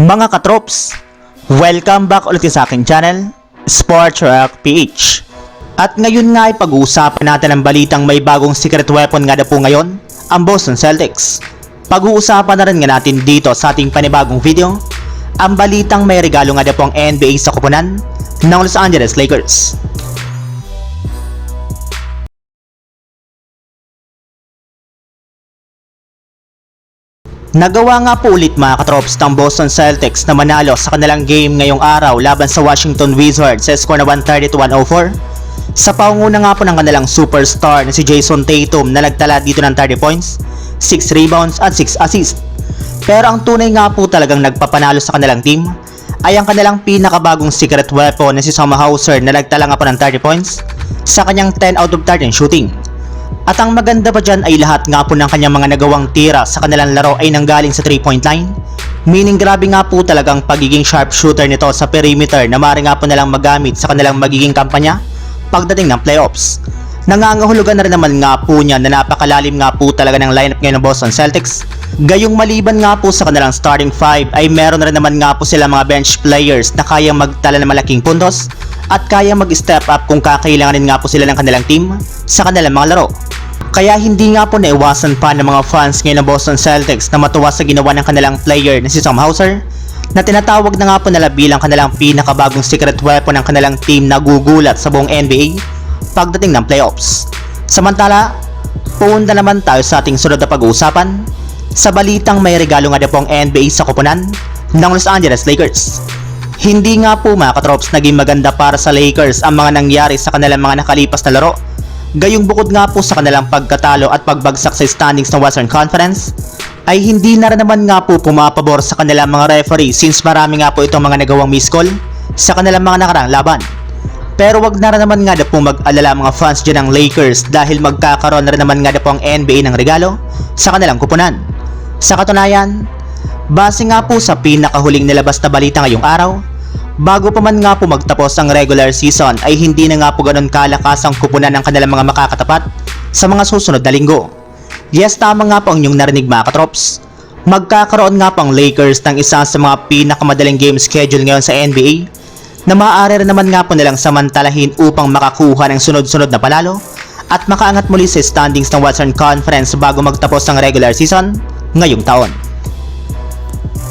Mga katrops, welcome back ulit sa aking channel, Sports Rock PH. At ngayon nga ay pag-uusapan natin ang balitang may bagong secret weapon nga na po ngayon, ang Boston Celtics. Pag-uusapan na rin nga natin dito sa ating panibagong video, ang balitang may regalo nga na po ang NBA sa kupunan ng Los Angeles Lakers. Nagawa nga po ulit mga katrops ng Boston Celtics na manalo sa kanilang game ngayong araw laban sa Washington Wizards sa score na 130-104. Sa panguna nga po ng kanilang superstar na si Jason Tatum na nagtala dito ng 30 points, 6 rebounds at 6 assists. Pero ang tunay nga po talagang nagpapanalo sa kanilang team ay ang kanilang pinakabagong secret weapon na si Sam Hauser na nagtala nga po ng 30 points sa kanyang 10 out of 13 shooting. At ang maganda pa dyan ay lahat nga po ng kanyang mga nagawang tira sa kanilang laro ay nanggaling sa 3-point line. Meaning grabe nga po talagang pagiging sharpshooter nito sa perimeter na maaari nga po nalang magamit sa kanilang magiging kampanya pagdating ng playoffs. Nangangahulugan na rin naman nga po niya na napakalalim nga po talaga ng lineup ngayon ng Boston Celtics. Gayong maliban nga po sa kanilang starting five ay meron na rin naman nga po sila mga bench players na kayang magtala ng malaking puntos at kaya mag-step up kung kakailanganin nga po sila ng kanilang team sa kanilang mga laro. Kaya hindi nga po naiwasan pa ng mga fans ngayon ng Boston Celtics na matuwa sa ginawa ng kanilang player na si Sam Hauser na tinatawag na nga po nila bilang kanilang pinakabagong secret weapon ng kanilang team na gugulat sa buong NBA pagdating ng playoffs. Samantala, pumunta naman tayo sa ating sunod na pag-uusapan sa balitang may regalo nga na po ang NBA sa kupunan ng Los Angeles Lakers. Hindi nga po mga katrops naging maganda para sa Lakers ang mga nangyari sa kanilang mga nakalipas na laro Gayong bukod nga po sa kanilang pagkatalo at pagbagsak sa standings ng Western Conference, ay hindi na naman nga po pumapabor sa kanilang mga referee since marami nga po itong mga nagawang miss call sa kanilang mga nakarang laban. Pero wag na rin naman nga na po mag-alala mga fans dyan ng Lakers dahil magkakaroon na rin naman nga na po ang NBA ng regalo sa kanilang kupunan. Sa katunayan, base nga po sa pinakahuling nilabas na balita ngayong araw, Bago pa man nga po magtapos ang regular season ay hindi na nga po ganun kalakas ang kupunan ng kanilang mga makakatapat sa mga susunod na linggo. Yes, tama nga po ang inyong narinig mga katrops. Magkakaroon nga po ang Lakers ng isa sa mga pinakamadaling game schedule ngayon sa NBA na maaari rin naman nga po nilang samantalahin upang makakuha ng sunod-sunod na panalo at makaangat muli sa standings ng Western Conference bago magtapos ang regular season ngayong taon.